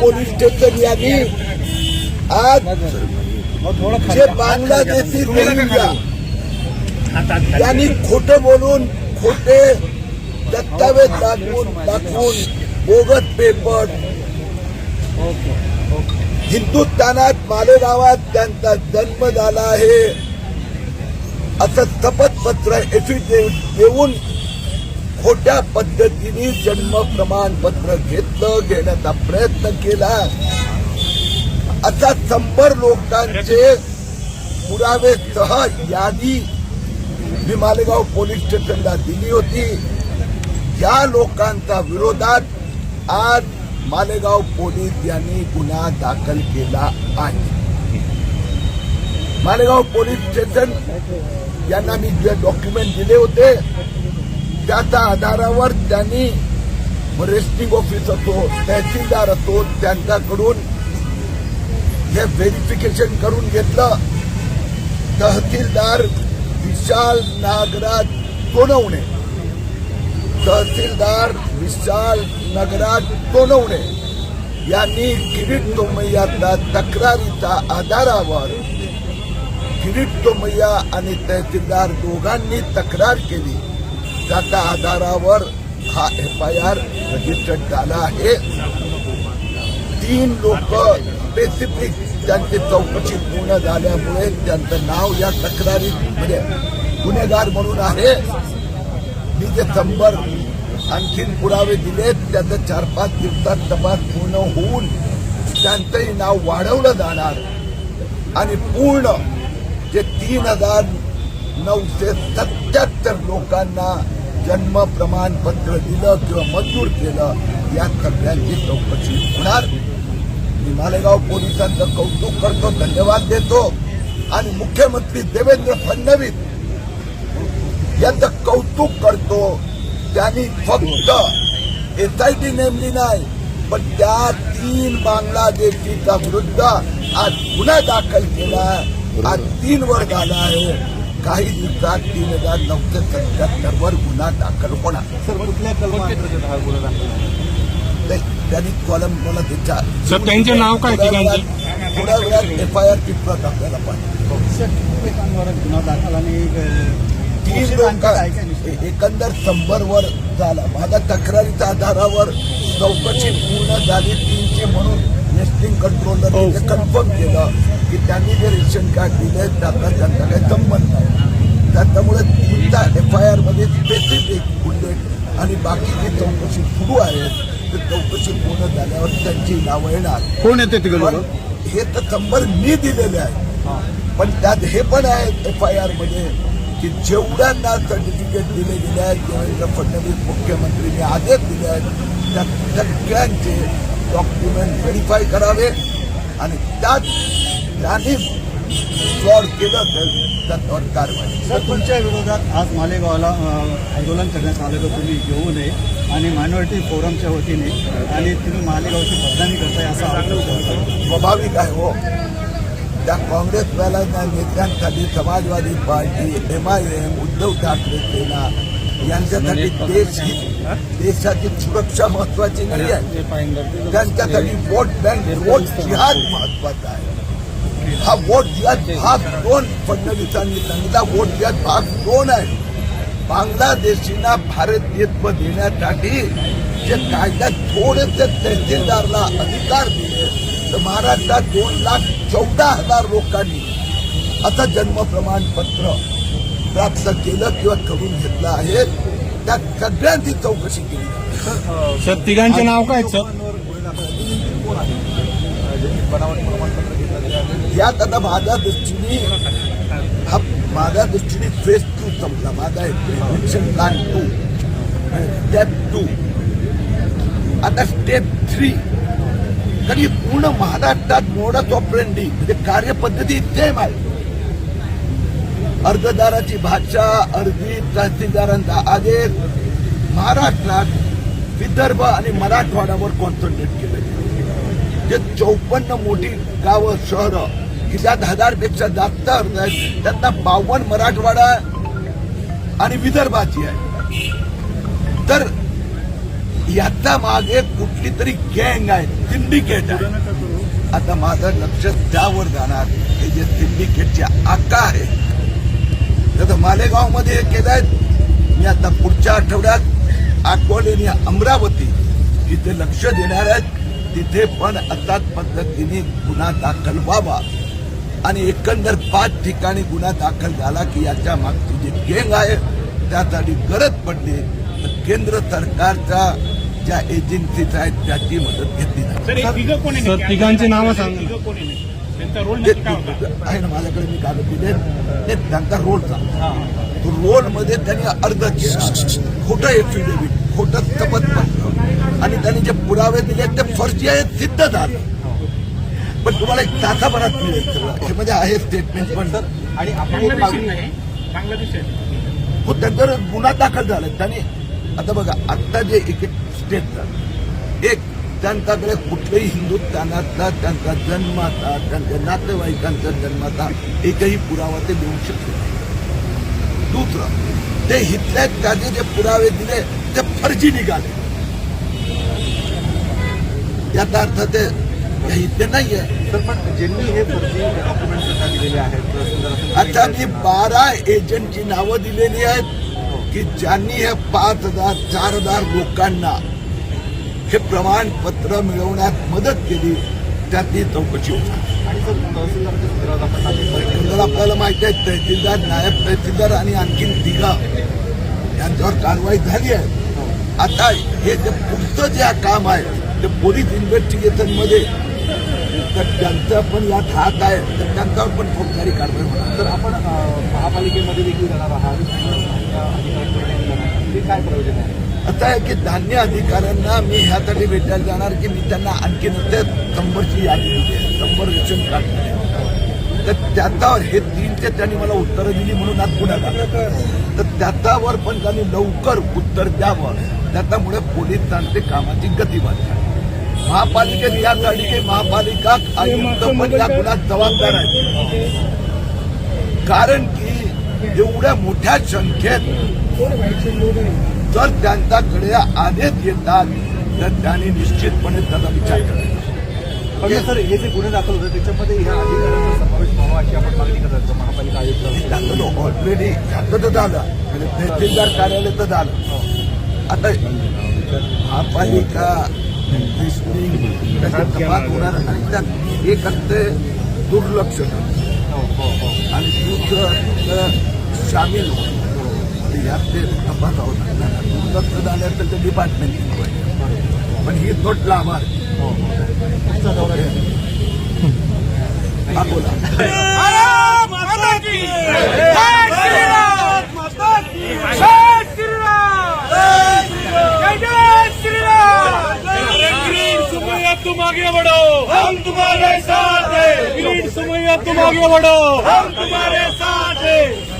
Police station यांनी आज जे बांगलादेशी यांनी बोलून खोटे दस्तावेज दाखवून दाखवून बोगस पेपर. हिंदुस्थानात मालेगावात त्यांचा जन्म झाला आहे. असं शपथपत्र एफिडेव्हिट देऊन खोट्या पद्धतीने जन्म प्रमाणपत्र घेतलं घेण्याचा प्रयत्न केला. असा शंभर लोकांचे पुरावे सह यादी मी मालेगाव पोलीस स्टेशनला दिली होती. या लोकांच्या विरोधात आज मालेगाव पोलीस यांनी गुन्हा दाखल केला आहे. मालेगाव पोलीस स्टेशन यांना मी जे डॉक्युमेंट दिले होते त्याच्या आधारावर त्यांनी रेस्टिंग ऑफिस असो तहसीलदार असो त्यांच्याकडून हे व्हेरिफिकेशन करून घेतलं. तहसीलदार विशाल नागराज सोनवणे तहसीलदार विशाल नगराज सोनवणे यांनी किरीट तोमय्याच्या तक्रारीच्या आधारावर किरीट तोमय्या आणि तहसीलदार दोघांनी तक्रार केली. त्याच्या आधारावर हा एफ आय आर रजिस्टर्ड झाला आहे. तीन लोक स्पेसिफिक त्यांची चौकशी पूर्ण झाल्यामुळे त्यांचं नाव या तक्रारीमध्ये म्हणजे गुन्हेगार म्हणून आहे. मी जे शंभर आणखीन पुरावे दिलेत त्याचा चार पाच दिवसात तपास पूर्ण होऊन त्यांचंही नाव वाढवलं जाणार. आणि पूर्ण जे तीन हजार नऊशे सत्याहत्तर लोकांना जन्म प्रमाणपत्र दिलं किंवा मंजूर केलं या सगळ्यांची चौकशी होणार. मी मालेगाव पोलिसांचं कौतुक करतो धन्यवाद देतो. आणि मुख्यमंत्री देवेंद्र फडणवीस यांचं कौतुक करतो. त्यांनी फक्त एसआयटी नेमली नाही पण त्या तीन बांगलादेशीच्या विरुद्ध आज गुन्हा दाखल केला. आज तीन वर झाला आहे. काही दिवसात तीन हजार नऊशे सत्याहत्तर वर गुन्हा दाखल होणार. सर कुठल्या कलमांतर्गत हा गुन्हा दाखल त्यांनी कॉलम मला त्याच्या सर, त्यांचे नाव काय थोड्या? वेळात- एफ आय आर प्रत आपल्याला पाहिजे. एकमेकांवर गुन्हा दाखल आणि तीन लोक? एकंदर शंभर वर झाला. माझ्या तक्रारीच्या आधारावर चौकशी पूर्ण झाली. तीनशे म्हणून रेस्टिंग कंट्रोलर कन्फर्म केलं. की त्यांनी जे रेशन कार्ड दिले त्याचा त्यांचा काही संबंध नाही. त्याच्यामुळे तुमच्या एफ आय आरमध्ये स्पेसिफिक बुलेट आणि बाकीची चौकशी सुरू आहे ते चौकशी पूर्ण झाल्यावर त्यांची नावं येणार. कोण येते हे तर शंभर मी दिलेले आहे पण त्यात हे पण आहे एफ आय आरमध्ये की जेवढ्यांना सर्टिफिकेट दिले गेले आहेत देवेंद्र फडणवीस मुख्यमंत्रीने आदेश दिले आहेत त्या सगळ्यांचे डॉक्युमेंट व्हेरीफाय करावे आणि त्यात त्यांनी फ्रॉड केलं तर त्याच्यावर कारवाई. सर तुमच्या विरोधात आज मालेगावला आंदोलन करण्यात आलं तर तुम्ही येऊ नये आणि मायनॉरिटी फोरमच्या वतीने आणि तुम्ही मालेगावची बदनामी करताय असा आरोप. स्वाभाविक आहे हो. त्या काँग्रेसवाल्यांना नेत्यांसाठी Samajwadi party M I M Uddhav Thackeray Sena यांच्यासाठी देश ही? देशाची सुरक्षा महत्वाची नाही आहे. त्यांच्यासाठी वोट बँक वोट जिहाद महत्त्वाचा आहे. हा वोट जिहाद भाग दोन. फडणवीसांनी सांगितला वोट जिहाद भाग दोन आहे. बांगलादेशींना भारतीयत्व देण्यासाठी जे कायद्यात थोडेसे तहसीलदारला अधिकार दिले तर महाराष्ट्रात दोन लाख चौदा हजार लोकांनी असं जन्म प्रमाणपत्र प्राप्त केलं किंवा करून घेतलं आहे. त्या सगळ्यांची चौकशी केली. सर तिघांचे नाव काय सर? यात आता माझ्या दृष्टीने हा माझ्या दृष्टीने फेज टू संपला. माझा exhibition plan two step two आता स्टेप थ्री कधी पूर्ण महाराष्ट्रात मोडत ऑपरेंडी म्हणजे कार्यपद्धती सेम आहे अर्जदाराची भाषा अर्जी तहसीलदारांचा आदेश महाराष्ट्रात विदर्भ आणि मराठवाड्यावर कॉन्सन्ट्रेट केलं जे चौपन्न मोठी गावं शहरं की ज्यात हजारपेक्षा जास्त अर्ज आहेत त्यांना बावन्न मराठवाडा आणि विदर्भाची आहे. तर याचा मागे कुठली तरी गँग आहे सिंडिकेट आहे. आता माझं लक्ष त्यावर जाणार हे जे सिंडिकेटचे आका आहे. तर मालेगावमध्ये हे केलं आहे. मी आता पुढच्या आठवड्यात अकोले आणि अमरावती इथे लक्ष देणार आहेत तिथे पण असाच पद्धतीने गुन्हा दाखल व्हावा. आणि एकंदर पाच ठिकाणी गुन्हा दाखल झाला की याच्या मागची जी गेंग आहे त्यासाठी गरज पडली. तर केंद्र सरकारच्या ज्या एजन्सीज आहेत त्याची मदत घेतली? तिघांची नावं सांगा. आहे ना माझ्याकडे मी कागद दिले ते त्यांचा रोल सांगतो तो रोलमध्ये त्यांनी अर्ज केला. खोटं एफिडेव्हिट खोटं शपथपत्र आणि त्यांनी जे पुरावे दिले ते फर्जी आहेत सिद्ध झालं. पण तुम्हाला एक तासाभरात मिळेल सगळं. हे म्हणजे आहे स्टेटमेंट पण. आणि हो त्यांच्यावर गुन्हा दाखल झाला. त्यांनी आता बघा आता जे एक एक स्टेट झालं एक त्यांच्याकडे कुठल्याही हिंदुस्थानातला त्यांचा जन्माचा त्यांच्या नातेवाईकांचा जन्माचा एकही पुरावा ते देऊ शकले. दुसरं ते हिथल्या त्याचे जे पुरावे दिले ते फर्जी निघाले. याचा अर्थ ते हे इथे हे समजा असं आता मी बारा एजंटची नावं दिलेली आहेत की ज्यांनी हे पाच हजार चार हजार लोकांना हे प्रमाणपत्र मिळवण्यात मदत केली त्याची चौकशी होणार आपल्याला माहिती आहे तहसीलदार नायब तहसीलदार आणि आणखीन तिघा यांच्यावर कारवाई झाली आहे. आता हे जे पुढचं जे काम आहे ते पोलीस इन्व्हेस्टिगेशनमध्ये तर त्यांचा पण यात हात आहे तर त्यांच्यावर पण फौजदारी कारवाई होणार. तर आपण महापालिकेमध्ये देखील जाणार आहात. ते काय प्रयोजन आहे? आहे की धान्य अधिकाऱ्यांना मी ह्यासाठी भेटायला जाणार की मी त्यांना आणखी ते शंभरची यादी दिली आहे शंभर रेशन कार्ड दिले तर त्याच्यावर हे तीनचे त्यांनी मला उत्तरं दिली म्हणून आज पुण्यात आलं तर त्याच्यावर पण त्यांनी लवकर उत्तर द्यावं. त्याच्यामुळे पोलिसांचे कामाची गती वाढते महापालिकेत यासाठी की महापालिका आयुक्त पण या गुन्ह्यात जबाबदार आहेत. कारण की एवढ्या मोठ्या संख्येत जर त्यांच्याकडे आदेश येतात तर त्यांनी निश्चितपणे त्याचा विचार करायचा. पण सर हे जे गुन्हे दाखल होते त्याच्यामध्ये ह्या अधिकाऱ्यांचा समावेश व्हावा अशी आपण मागणी करत महापालिका आयुक्त. ऑलरेडी तर झालं. म्हणजे तहसीलदार कार्यालय तर झालं. आता महापालिका त्याचा होणार आणि त्यात एक असते दुर्लक्ष हो हो हो आणि दुसरं सामील होणं म्हणजे यात ते तपास होणार नाही. दुर्लक्ष झालं तर ते डिपार्टमेंट पण ही नोट लाभार तुमचा दौरा आहे. हा बोला ग्रीन सुमैया तुम आगे बढ़ो। हम तुम्हारे साथ हैं। ग्रीन सुमैया तुम आगे बढ़ो। हम तुम्हारे साथ हैं।